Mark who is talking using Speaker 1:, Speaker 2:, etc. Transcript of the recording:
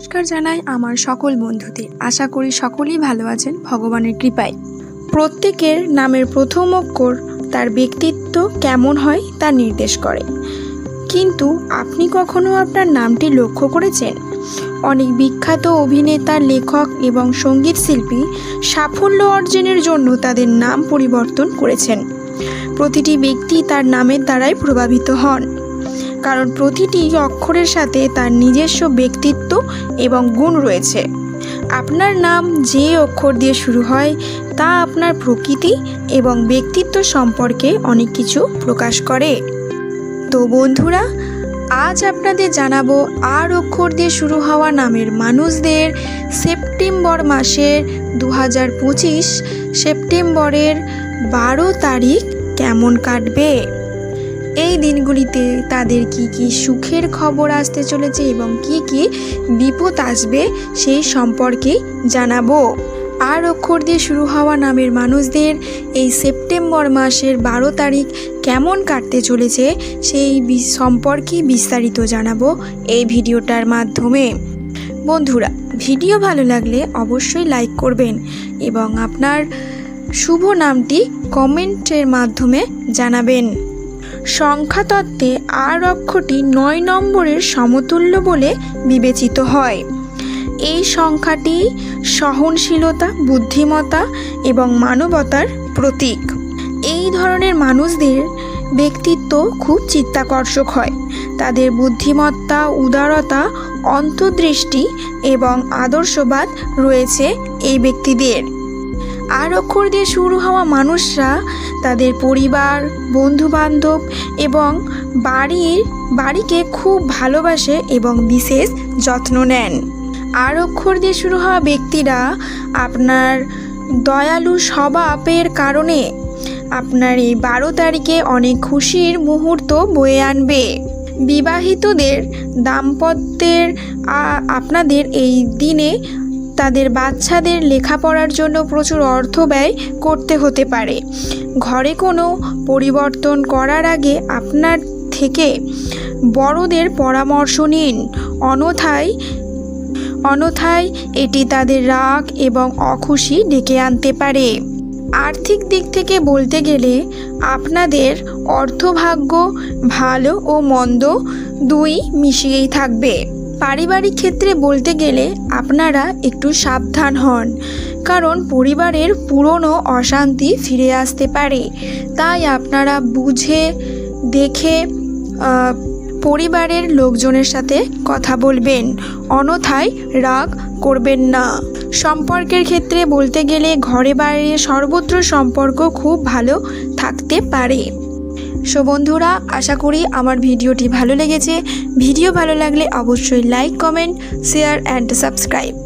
Speaker 1: নমস্কার জানাই আমার সকল বন্ধুদের। আশা করি সকলেই ভালো আছেন ভগবানের কৃপায়। প্রত্যেকের নামের প্রথম অক্ষর তার ব্যক্তিত্ব কেমন হয় তা নির্দেশ করে। কিন্তু আপনি কখনো আপনার নামটি লক্ষ্য করেছেন? অনেক বিখ্যাত অভিনেতা, লেখক এবং সংগীত শিল্পী সাফল্য অর্জনের জন্য তাদের নাম পরিবর্তন করেছেন। প্রতিটি ব্যক্তি তার নামের দ্বারাই প্রভাবিত হন। কারণ প্রতিটি অক্ষরের সাথে তার নিজস্ব ব্যক্তিত্ব এবং গুণ রয়েছে। আপনার নাম যে অক্ষর দিয়ে শুরু হয়, তা আপনার প্রকৃতি এবং ব্যক্তিত্ব সম্পর্কে অনেক কিছু প্রকাশ করে। তো বন্ধুরা, আজ আপনাদের জানাব আর অক্ষর দিয়ে শুরু হওয়া নামের মানুষদের সেপ্টেম্বর মাসের দু হাজার পঁচিশ, সেপ্টেম্বরের বারো তারিখ কেমন কাটবে। এই দিনগুলিতে তাদের কি কি সুখের খবর আসতে চলেছে এবং কি কি বিপদ আসবে সেই সম্পর্কে জানাব। আর অক্ষর দিয়ে শুরু হওয়া নামের মানুষদের এই সেপ্টেম্বর মাসের বারো তারিখ কেমন কাটতে চলেছে সেই সম্পর্কে বিস্তারিত জানাব এই ভিডিওটার মাধ্যমে। বন্ধুরা, ভিডিও ভালো লাগলে অবশ্যই লাইক করবেন এবং আপনার শুভ নামটি কমেন্টের মাধ্যমে জানাবেন। সংখ্যাতত্ত্বে আর অক্ষরটি নয় নম্বরের সমতুল্য বলে বিবেচিত হয়। এই সংখ্যাটি সহনশীলতা, বুদ্ধিমত্তা এবং মানবতার প্রতীক। এই ধরনের মানুষদের ব্যক্তিত্ব খুব চিত্তাকর্ষক হয়। তাদের বুদ্ধিমত্তা, উদারতা, অন্তর্দৃষ্টি এবং আদর্শবাদ রয়েছে এই ব্যক্তিদের। আর অক্ষর দিয়ে শুরু হওয়া মানুষরা তাদের পরিবার, বন্ধুবান্ধব এবং বাড়ির, বাড়িকে খুব ভালোবাসে এবং বিশেষ যত্ন নেন। আর অক্ষর দিয়ে শুরু হওয়া ব্যক্তিরা আপনার দয়ালু স্বভাবের কারণে আপনার এই বারো তারিখে অনেক খুশির মুহূর্ত বয়ে আনবে। বিবাহিতদের দাম্পত্যের আপনাদের এই দিনে তাদের বাচ্চাদের লেখাপড়ার জন্য প্রচুর অর্থ ব্যয় করতে হতে পারে। ঘরে কোনো পরিবর্তন করার আগে আপনার থেকে বড়দের পরামর্শ নিন। অনথায় অনথায় এটি তাদের রাগ এবং অখুশি ডেকে আনতে পারে। আর্থিক দিক থেকে বলতে গেলে, আপনাদের অর্থভাগ্য ভালো ও মন্দ দুই মিশিয়েই থাকবে। পারিবারিক ক্ষেত্রে বলতে গেলে আপনারা একটু সাবধান হন, কারণ পরিবারের পুরনো অশান্তি ফিরে আসতে পারে। তাই আপনারা বুঝে, দেখে পরিবারের লোকজনের সাথে কথা বলবেন অনথায় রাগ করবেন না। সম্পর্কের ক্ষেত্রে বলতে গেলে ঘরে বাইরে সর্বত্র সম্পর্ক খুব ভালো থাকতে পারে। সো বন্ধুরা, আশা করি আমার ভিডিওটি ভালো লেগেছে। ভিডিও ভালো লাগলে অবশ্যই like comment share and subscribe